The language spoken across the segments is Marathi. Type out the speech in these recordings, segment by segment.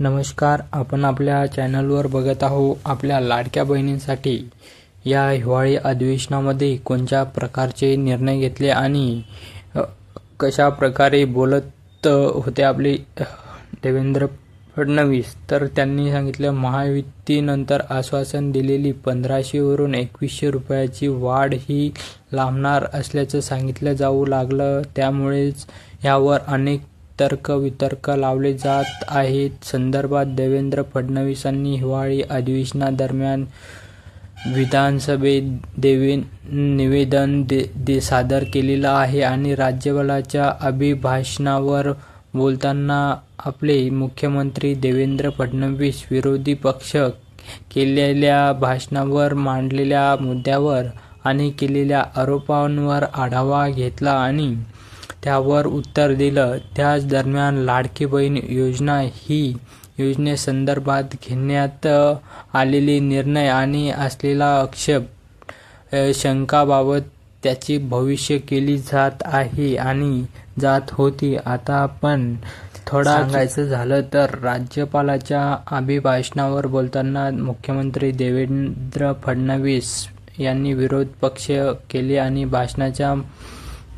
नमस्कार आपण आपल्या चॅनलवर बघत आहो आपल्या लाडक्या बहिणींसाठी. या हिवाळी अधिवेशनामध्ये कोणत्या प्रकारचे निर्णय घेतले आणि कशा प्रकारे बोलत होते आपले देवेंद्र फडणवीस? तर त्यांनी सांगितलं महायुतीनंतर आश्वासन दिलेली पंधराशेवरून एकवीसशे रुपयाची वाढ ही लांबणार असल्याचं सांगितलं जाऊ लागलं. त्यामुळेच यावर अनेक तर्क वितर्क लावले जात आहेत. संदर्भात देवेंद्र फडणवीसांनी हिवाळी अधिवेशनादरम्यान विधानसभेत देवे निवेदन दे, दे सादर केलेलं आहे आणि राज्यपालाच्या अभिभाषणावर बोलताना आपले मुख्यमंत्री देवेंद्र फडणवीस विरोधी पक्ष केलेल्या भाषणावर मांडलेल्या मुद्द्यावर आणि केलेल्या आरोपांवर आढावा घेतला आणि त्यावर उत्तर दिलं. त्याच दरम्यान लाडकी बहीण योजना ही योजनेसंदर्भात घेण्यात आलेले निर्णय आणि असलेला आक्षेप शंकाबाबत त्याची भविष्य केली जात आहे आणि जात होती. आता आपण थोडा सांगायचं झालं तर राज्यपालाच्या अभिभाषणावर बोलताना मुख्यमंत्री देवेंद्र फडणवीस यांनी विरोध पक्ष केले आणि भाषणाच्या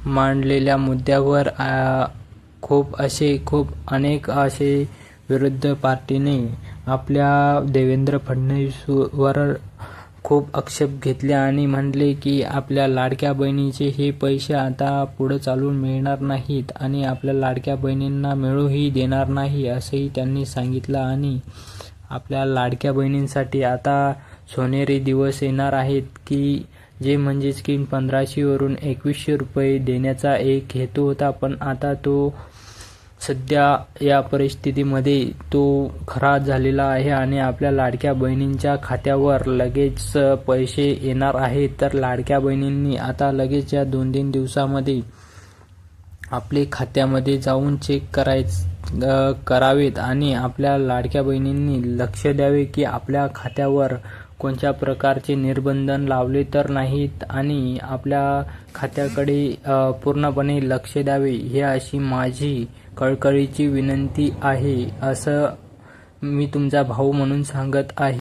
मांडलेल्या मुद्द्यावर खूप असे खूप अनेक असे विरुद्ध पार्टीने आपल्या देवेंद्र फडणवीसवर खूप आक्षेप घेतले आणि म्हणले की आपल्या लाडक्या बहिणीचे हे पैसे आता पुढं चालून मिळणार नाहीत आणि आपल्या लाडक्या बहिणींना मिळूही देणार नाही असंही त्यांनी सांगितलं. आणि आपल्या लाडक्या बहिणींसाठी आता सोनेरी दिवस येणार आहेत की जे म्हणजेच की पंधराशेवरून एकवीसशे रुपये देण्याचा एक हेतू होता पण आता तो सध्या या परिस्थितीमध्ये तो खरा झालेला आहे आणि आपल्या लाडक्या बहिणींच्या खात्यावर लगेच पैसे येणार आहेत तर लाडक्या बहिणींनी आता लगेच या दोन तीन दिवसामध्ये आपले खात्यामध्ये जाऊन चेक करायच करावेत आणि आपल्या लाडक्या बहिणींनी लक्ष द्यावे की आपल्या खात्यावर कोणत्या प्रकारचे निर्बंधन लावले तर नाहीत आणि आपल्या खात्याकडे पूर्णपणे लक्ष द्यावे हे अशी माझी कळकळीची विनंती आहे असं मी तुमचा भाऊ म्हणून सांगत आहे.